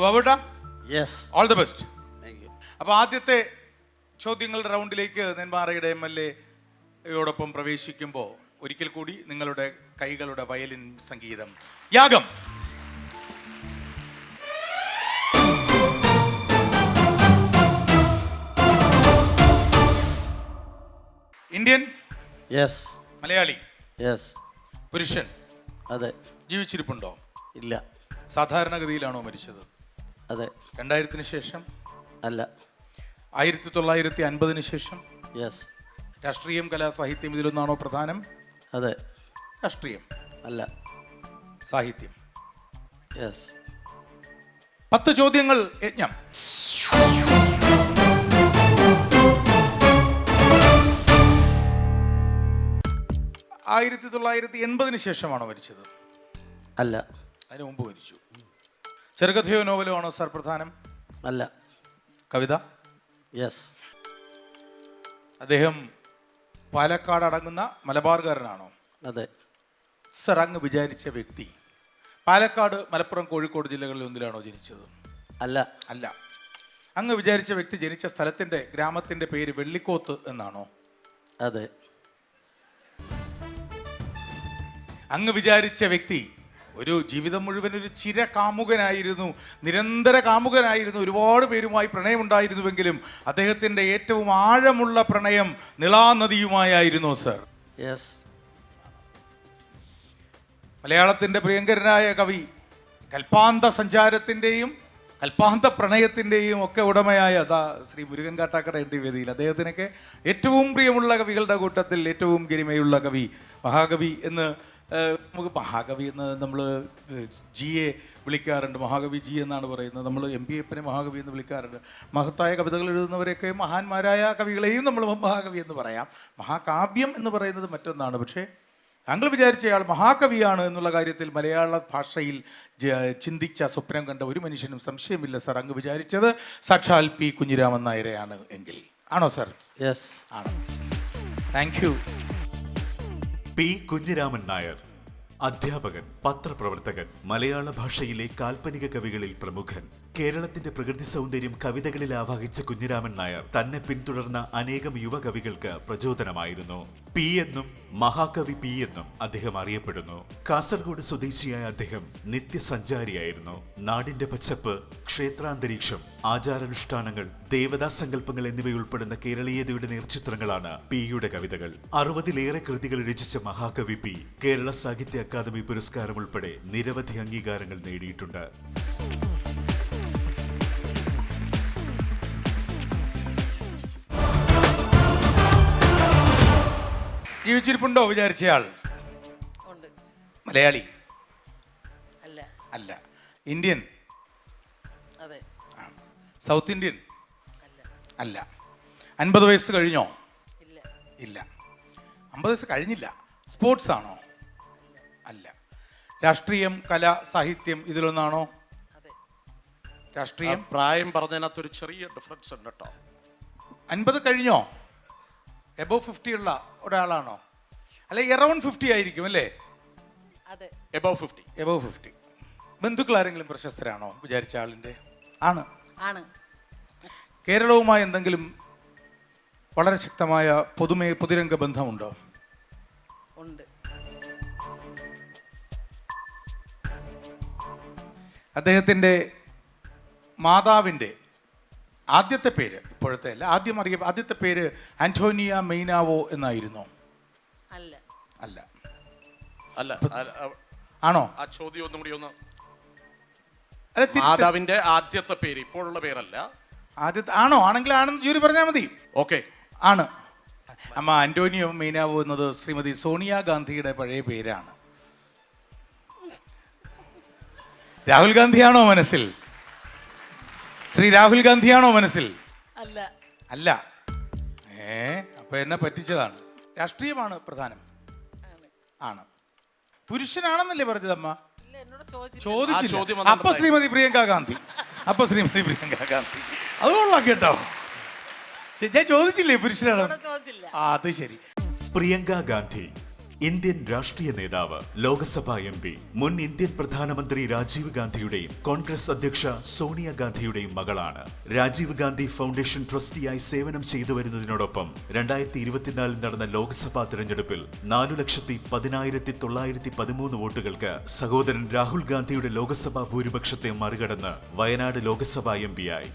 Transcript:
ബാബുട്ടാ yes all the best thank you അപ്പോൾ ആദ്യത്തെ ചോദ്യങ്ങളുടെ റൗണ്ടിലേക്ക് നെന്മാറയുടെ എം എൽ എയോടൊപ്പം പ്രവേശിക്കുമ്പോൾ ഒരിക്കൽ കൂടി നിങ്ങളുടെ കൈകളുടെ വയലിൻ സംഗീതം. യാഗം. Indian yes Malayali? യെസ് പുരുഷൻ. അതെ. ജീവിച്ചിരിപ്പുണ്ടോ? ഇല്ല. സാധാരണഗതിയിലാണോ മരിച്ചത്? അതെ. രണ്ടായിരത്തിന് ശേഷം? അല്ല. ആയിരത്തി തൊള്ളായിരത്തി അൻപതിന് ശേഷം? യെസ് രാഷ്ട്രീയം കലാ സാഹിത്യം ഇതിലൊന്നാണോ പ്രധാനം? അതെ. രാഷ്ട്രീയം. അല്ല. സാഹിത്യം. യെസ് പത്ത് ചോദ്യങ്ങൾ യജ്ഞം. ആയിരത്തി തൊള്ളായിരത്തി എൺപതിന് ശേഷമാണോ മരിച്ചത്? അല്ല. അതിന് മുമ്പ് മരിച്ചു. ചെറുകഥയോ നോവലോ ആണോ സാർ പ്രധാനം? അല്ല. കവിത? യെസ് അദ്ദേഹം പാലക്കാട് അടങ്ങുന്ന മലബാർകാരനാണോ? അതെ. സർ അങ്ങ് വിചാരിച്ച വ്യക്തി പാലക്കാട് മലപ്പുറം കോഴിക്കോട് ജില്ലകളിൽ ഒന്നിലാണോ ജനിച്ചത്? അല്ല. അല്ല. അങ്ങ് വിചാരിച്ച വ്യക്തി ജനിച്ച സ്ഥലത്തിന്റെ ഗ്രാമത്തിന്റെ പേര് വെള്ളിക്കോത്ത് എന്നാണോ? അതെ. അങ്ങ് വിചാരിച്ച വ്യക്തി ഒരു ജീവിതം മുഴുവൻ ഒരു ചിര കാമുകനായിരുന്നു നിരന്തര കാമുകനായിരുന്നു ഒരുപാട് പേരുമായി പ്രണയമുണ്ടായിരുന്നുവെങ്കിലും അദ്ദേഹത്തിന്റെ ഏറ്റവും ആഴമുള്ള പ്രണയം നിളാനദിയുമായിരുന്നു സർ. യെസ് മലയാളത്തിന്റെ പ്രിയങ്കരനായ കവി കൽപ്പാന്ത സഞ്ചാരത്തിന്റെയും കൽപ്പാന്ത പ്രണയത്തിന്റെയും ഒക്കെ ഉടമയായ അതാ ശ്രീ മുരുകൻ കാട്ടാക്കട എൻ ടി വേദിയിൽ അദ്ദേഹത്തിനൊക്കെ ഏറ്റവും പ്രിയമുള്ള കവികളുടെ കൂട്ടത്തിൽ ഏറ്റവും ഗരിമയുള്ള കവി മഹാകവി എന്ന് നമുക്ക് മഹാകവി എന്ന് നമ്മൾ ജി എ വിളിക്കാറുണ്ട്. മഹാകവി ജി എന്നാണ് പറയുന്നത്. നമ്മൾ എം പി എപ്പിനെ മഹാകവി എന്ന് വിളിക്കാറുണ്ട്. മഹത്തായ കവിതകൾ എഴുതുന്നവരെയൊക്കെ മഹാന്മാരായ കവികളെയും നമ്മൾ മഹാകവി എന്ന് പറയാം. മഹാകാവ്യം എന്ന് പറയുന്നത് മറ്റൊന്നാണ്. പക്ഷേ താങ്കൾ വിചാരിച്ചയാൾ മഹാകവിയാണ് എന്നുള്ള കാര്യത്തിൽ മലയാള ഭാഷയിൽ ചിന്തിച്ച സ്വപ്നം കണ്ട ഒരു മനുഷ്യനും സംശയമില്ല സാർ. അങ്ങ് വിചാരിച്ചത് സാക്ഷാൽ പി കുഞ്ഞിരാമൻ നായരെയാണ് എങ്കിൽ. ആണോ സാർ? യെസ് ആണോ? Thank you P. Kunhiraman Nair അധ്യാപകൻ പത്രപ്രവർത്തകൻ മലയാള ഭാഷയിലെ കാൽപ്പനിക കവികളിൽ പ്രമുഖൻ കേരളത്തിന്റെ പ്രകൃതി സൗന്ദര്യം കവിതകളിൽ ആവാഹിച്ച കുഞ്ഞിരാമൻ നായർ തന്നെ പിന്തുടർന്ന അനേകം യുവകവികൾക്ക് പ്രചോദനമായിരുന്നു. പി എന്നും മഹാകവി പി എന്നും അദ്ദേഹം അറിയപ്പെടുന്നു. കാസർഗോഡ് സ്വദേശിയായ അദ്ദേഹം നിത്യസഞ്ചാരിയായിരുന്നു. നാടിന്റെ പച്ചപ്പ് ക്ഷേത്രാന്തരീക്ഷം ആചാരാനുഷ്ഠാനങ്ങൾ ദേവതാ സങ്കല്പങ്ങൾ എന്നിവയുൾപ്പെടുന്ന കേരളീയതയുടെ നേർചിത്രങ്ങളാണ് പിയുടെ കവിതകൾ. അറുപതിലേറെ കൃതികൾ രചിച്ച മഹാകവി പി കേരള സാഹിത്യ അക്കാദമി പുരസ്കാരം ഉൾപ്പെടെ നിരവധി അംഗീകാരങ്ങൾ നേടിയിട്ടുണ്ട്. ജീവിച്ചിരിപ്പുണ്ടോ വിചാരിച്ചയാൾ ഉണ്ട്. മലയാളി? അല്ല. അല്ല. ഇന്ത്യൻ. സൗത്ത് ഇന്ത്യൻ അല്ല. അൻപത് വയസ്സ് കഴിഞ്ഞോ? ഇല്ല. ഇല്ല. അമ്പത് വയസ്സ് കഴിഞ്ഞില്ല. സ്പോർട്സ് ആണോ? അല്ല. രാഷ്ട്രീയം കല സാഹിത്യം ഇതിലൊന്നാണോ? അതെ. രാഷ്ട്രീയം? പ്രായം പറഞ്ഞതിനകത്ത് ഒരു ചെറിയ ഡിഫറൻസ് ഉണ്ട് കേട്ടോ. അൻപത് കഴിഞ്ഞോ? എബോ ഫിഫ്റ്റി ഉള്ള ഒരാളാണോ? അല്ലെ എറൗണ്ട് ഫിഫ്റ്റി ആയിരിക്കും അല്ലേ? Above above fifty above fifty ബന്ധുക്കൾ ആരെങ്കിലും പ്രശസ്തരാണോ? വിചാരിച്ച ആളിന്റെ? ആണ്. ആണ്. കേരളവുമായി എന്തെങ്കിലും വളരെ ശക്തമായ പൊതുമേ പൊതുരംഗ ബന്ധമുണ്ടോ? ഉണ്ട്. അദ്ദേഹത്തിന്റെ മാതാവിന്റെ ആദ്യത്തെ പേര് ഇപ്പോഴത്തെ അല്ല ആദ്യം അറിയ ആദ്യത്തെ പേര് ആന്റോണിയ മെയ്നാവോ എന്നായിരുന്നോ. അല്ല. അല്ല. അല്ല ആണോ? ആ ചോദ്യം ഒന്നും കൂടി ഒന്ന് മാതാവിന്റെ ആദ്യത്തെ പേര് ഇപ്പോഴുള്ള പേരല്ല. ആദ്യത്തെ ആണോ? ആണെങ്കിൽ ആണെന്ന് ജൂരി പറഞ്ഞാൽ മതി. ഓക്കെ. ആണ്. അമ്മ ആന്റോണിയോ മീനാവോ എന്നത് ശ്രീമതി സോണിയ ഗാന്ധിയുടെ പഴയ പേരാണ്. രാഹുൽ ഗാന്ധിയാണോ മനസ്സിൽ? ശ്രീ രാഹുൽ ഗാന്ധിയാണോ മനസ്സിൽ? അല്ല. അല്ല. ഏ അപ്പൊ എന്നെ പറ്റിച്ചതാണ്. രാഷ്ട്രീയമാണ് പ്രധാനം. ആണ്. പുരുഷനാണെന്നല്ലേ പറഞ്ഞതമ്മ ഇല്ല എന്നോട് ചോദിച്ചില്ല. അപ്പൊ ശ്രീമതി പ്രിയങ്ക ഗാന്ധി. അപ്പൊ ശ്രീമതി പ്രിയങ്ക ഗാന്ധി. അത് കൊള്ളാം കേട്ടോ. ശരി, ഞാൻ ചോദിച്ചില്ലേ പുരുഷനാണ് എന്നോട് ചോദിച്ചില്ല. ആ അത് ശരി. പ്രിയങ്ക ഗാന്ധി. ഇന്ത്യൻ രാഷ്ട്രീയ നേതാവ് ലോക്സഭാ എം പി മുൻ ഇന്ത്യൻ പ്രധാനമന്ത്രി രാജീവ് ഗാന്ധിയുടെയും കോൺഗ്രസ് അധ്യക്ഷ സോണിയാഗാന്ധിയുടെയും മകളാണ്. രാജീവ് ഗാന്ധി ഫൗണ്ടേഷൻ ട്രസ്റ്റിയായി സേവനം ചെയ്തു വരുന്നതിനോടൊപ്പം രണ്ടായിരത്തി ഇരുപത്തിനാലിൽ നടന്ന ലോക്സഭാ തെരഞ്ഞെടുപ്പിൽ നാലു ലക്ഷത്തി പതിനായിരത്തി തൊള്ളായിരത്തി പതിമൂന്ന് വോട്ടുകൾക്ക് സഹോദരൻ രാഹുൽ ഗാന്ധിയുടെ ലോക്സഭാ ഭൂരിപക്ഷത്തെ മറികടന്ന് വയനാട് ലോക്സഭാ എം പിയായി